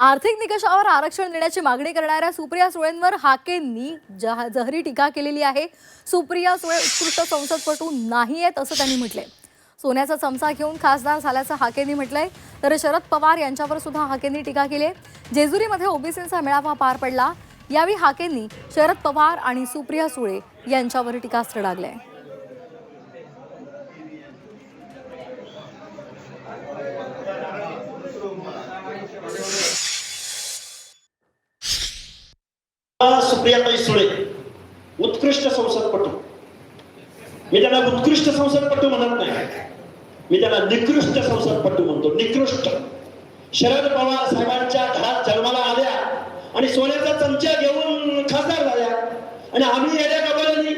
आर्थिक निकषावर आरक्षण देण्याची मागणी करणाऱ्या सुप्रिया सुळेंवर हाकेंनी जहा- जहरी टीका केलेली आहे. सुप्रिया सुळे उत्कृष्ट संसदपटू नाही आहेत असं त्यांनी म्हटलंय. सोन्याचा चमचा घेऊन खासदार झाल्याचं हाकेंनी म्हटलंय तर शरद पवार यांच्यावर सुद्धा हाकेंनी टीका केली आहे जेजुरीमध्ये ओबीसींचा मेळावा पार पडला यावेळी हाकेंनी शरद पवार आणि सुप्रिया सुळे यांच्यावर टीकास्त्र डागलंय सुप्रियाताई सुळे. उत्कृष्ट संसदपटू. मी त्यांना उत्कृष्ट संसदपटू म्हणत नाही. मी त्यांना निकृष्ट संसदपटू म्हणतो. निकृष्ट. शरद पवार साहेबांच्या घरात जन्माला आल्या आणि सोन्याचा चमचा घेऊन खासदार झाल्या. आणि आम्ही येड्या गबालांनी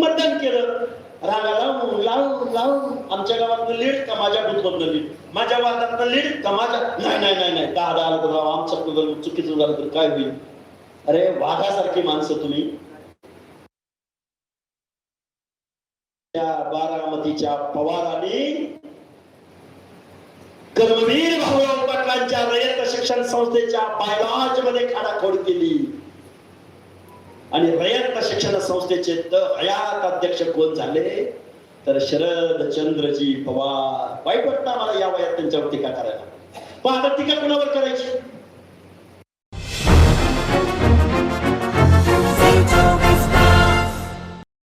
मतदान केलं. रागा लावून लावून लावून आमच्या गावातलं लीड का माझ्या बुथमधलं लीड माझ्या वार्डातलं लीड का माझ्या? नाही नाही नाही नाही. दहा दहा आलं तर आमचं चुकीचं झालं तर काय होईल? अरे वाघासारखी माणसं तुम्ही. त्या बारामतीच्या पवारांनी कर्मवीर भाऊराव पाटलांच्या रयत शिक्षण संस्थेच्या बायलॉजमध्ये खाडाखोड केली. आणि रयत शिक्षण संस्थेचे तर हयात अध्यक्ष कोण झाले? तर शरद चंद्रजी पवार. वाईट वाटतं मला या वयात त्यांच्यावर टीका करायला? पण आता टीका कुणावर करायची?